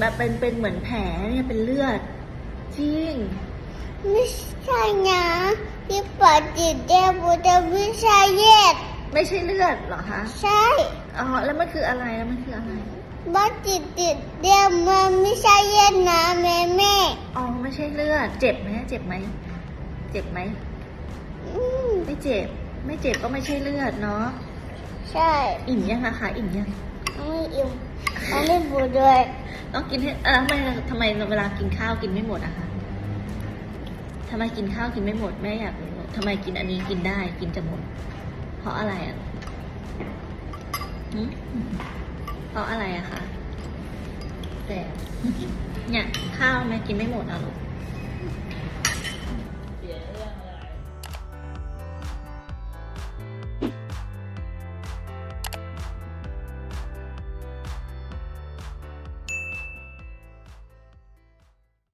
แบบเป็นเป็นเหมือนแผลเนี่ยเป็นเลือด จริง ไม่ใช่นะที่ปอดติดเดียวบุตรไม่ใช่เย็ดไม่ใช่เลือดเหรอคะใช่อ๋อแล้วมันคืออะไรแล้วมันคืออะไรบอดติดติดเดียวมันไม่ใช่เย็ดนะแม่แม่อ๋อไม่ใช่เลือด เจ็บไหมเจ็บไหมเจ็บไหมอืมไม่เจ็บ ไม่เจ็บก็ไม่ใช่เลือดเนาะใช่ อิ่มยังคะคะอิ่มยังไม่อิ่มอันนี้บูด้วย ต้องกินให้เออทำไมทำไมเวลากินข้าวกินไม่หมดอะคะทำไมกินข้าวกินไม่หมดแม่อยากรู้ทำไมกินอันนี้กินได้กินจะหมด เพราะอะไรอะเพราะอะไรอะคะแต่เนี่ยข้าวแม่กินไม่หมดอะลูก